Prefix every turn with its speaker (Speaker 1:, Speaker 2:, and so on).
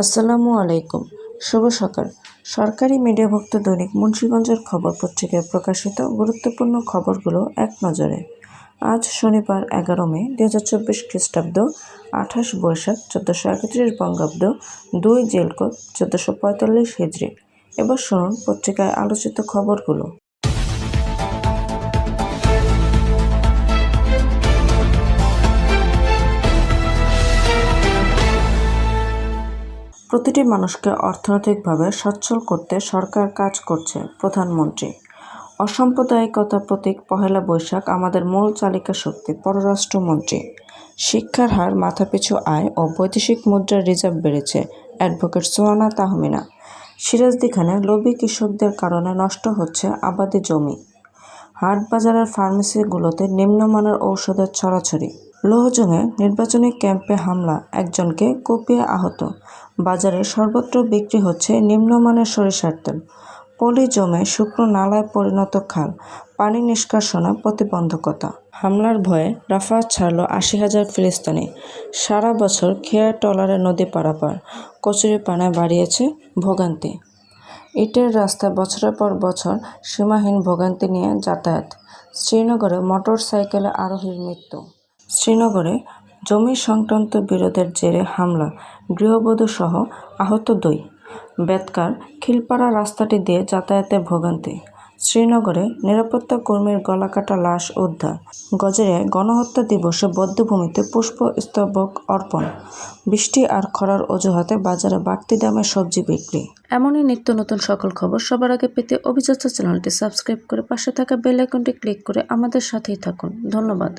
Speaker 1: আসসালামু আলাইকুম। শুভ সকাল। সরকারি মিডিয়াভুক্ত দৈনিক মুন্সীগঞ্জের খবর পত্রিকায় প্রকাশিত গুরুত্বপূর্ণ খবরগুলো এক নজরে। আজ শনিবার এগারো মে দু হাজার চব্বিশ খ্রিস্টাব্দ, আঠাশ বৈশাখ, চোদ্দোশো একত্রিশ বঙ্গাব্দ, দুই জেলকোট চোদ্দোশো পঁয়তাল্লিশ হিজড়ি এবার শুনুন পত্রিকায় আলোচিত খবরগুলো। প্রতিটি মানুষকে অর্থনৈতিকভাবে সচ্ছল করতে সরকার কাজ করছে, প্রধানমন্ত্রী। অসাম্প্রদায়িকতা প্রতীক পহেলা বৈশাখ আমাদের মূল চালিকা শক্তি, পররাষ্ট্রমন্ত্রী। শিক্ষার হার, মাথাপিছু আয় ও বৈদেশিক মুদ্রার রিজার্ভ বেড়েছে, অ্যাডভোকেট সোহানা তাহমিনা। সিরাজদিখানে লোভী কৃষকদের কারণে নষ্ট হচ্ছে আবাদি জমি। হাটবাজারের ফার্মেসিগুলোতে নিম্নমানের ঔষধের ছড়াছড়ি। লোহজংয়ে নির্বাচনী ক্যাম্পে হামলা, একজনকে কুপিয়ে আহত। বাজারে সর্বত্র বিক্রি হচ্ছে নিম্নমানের সরিষার তেল। পলি জমে শুকনো নালায় পরিণত খাল, পানি নিষ্কাশনে প্রতিবন্ধকতা। হামলার ভয়ে রাফা ছাড়ল আশি হাজার ফিলিস্তিনি। সারা বছর খেয়ার টলারে নদী পারাপার, কচুরি পানায় বাড়িয়েছে ভোগান্তি। ইটের রাস্তায় বছরের পর বছর সীমাহীন ভোগান্তি নিয়ে যাতায়াত। শ্রীনগরে মোটর সাইকেলে আরোহীর মৃত্যু। শ্রীনগরে জমি সংক্রান্ত বিরোধের জেরে হামলা গৃহবধূ সহ আহত দুই। বেতকার খিলপাড়া রাস্তাটি দিয়ে যাতায়াতে ভোগান্তি। শ্রীনগরে নিরাপত্তা কর্মীর গলাকাটা লাশ উদ্ধার। গজেরিয়ায় গণহত্যা দিবসে বদ্ধভূমিতে পুষ্প স্তবক অর্পণ। বৃষ্টি আর খরার অজুহাতে বাজারে বাড়তি দামে সবজি বিক্রি। এমনই নিত্য নতুন সকল খবর সবার আগে পেতে অভিযাত্রা চ্যানেলটি সাবস্ক্রাইব করে পাশে থাকা বেল আইকনটি ক্লিক করে আমাদের সাথেই থাকুন। ধন্যবাদ।